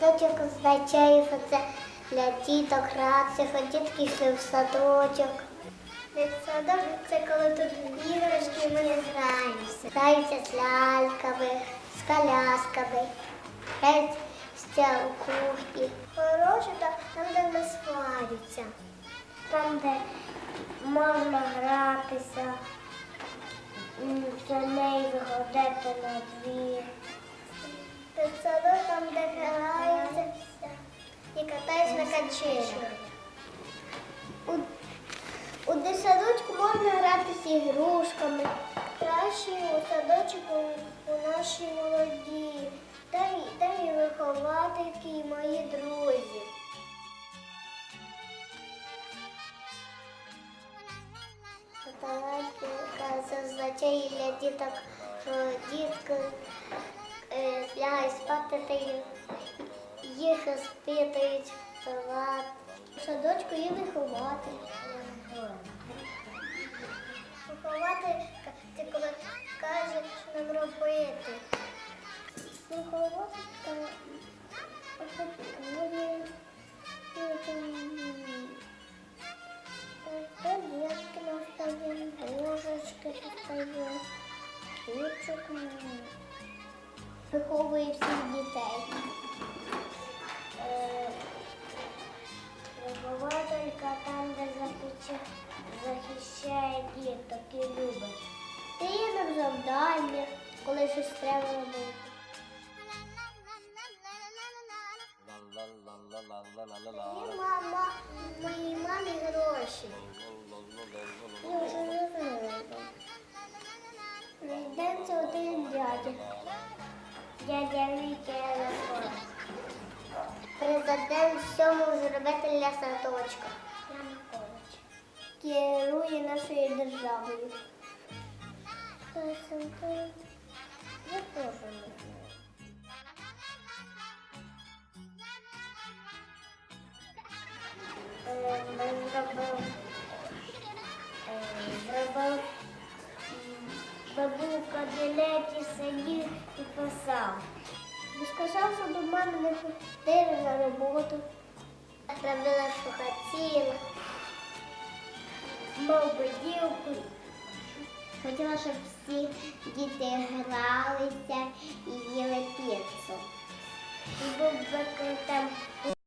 Садочок означає, що це для діток гратися, що дітки йшли в садочок. Садок це коли тут іграшки ми граємося. Граються з ляльками, з колясками, граються у кухні. Хороше там, там, де не сваряться. Там, де можна гратися, за нею виходити на двір. Садок там, де і качелях. У, у дитсадочку можна грати з ігрушками. Краще у садочку у нашій молоді. Там, там і виховательки, і мої друзі. Це означає для діток, що дітки е, лягають спати та їх спитують, В Садочку є виховати. Виховати це коли каже, що нам робити. Виховати готує. Таблетки настає, ложечки настає, хлібчик виховує всіх дітей. Завдання, коли щось треба робити. Дає мама моїй мамі гроші. Я вже не. Знайдеться один дядя. Дядя Вітя Лефон. Президент всьому зробити для садочка. Янукович. Керує нашою державою. Я теж не знаю. Е, Ми зробив, е, зробив м, бабу в кабінеті сидів і писав. Він сказав, що до мене не ходили на роботу. Робила, що хотіла. Мов баділку. Хотіла, щоб всі діти гралися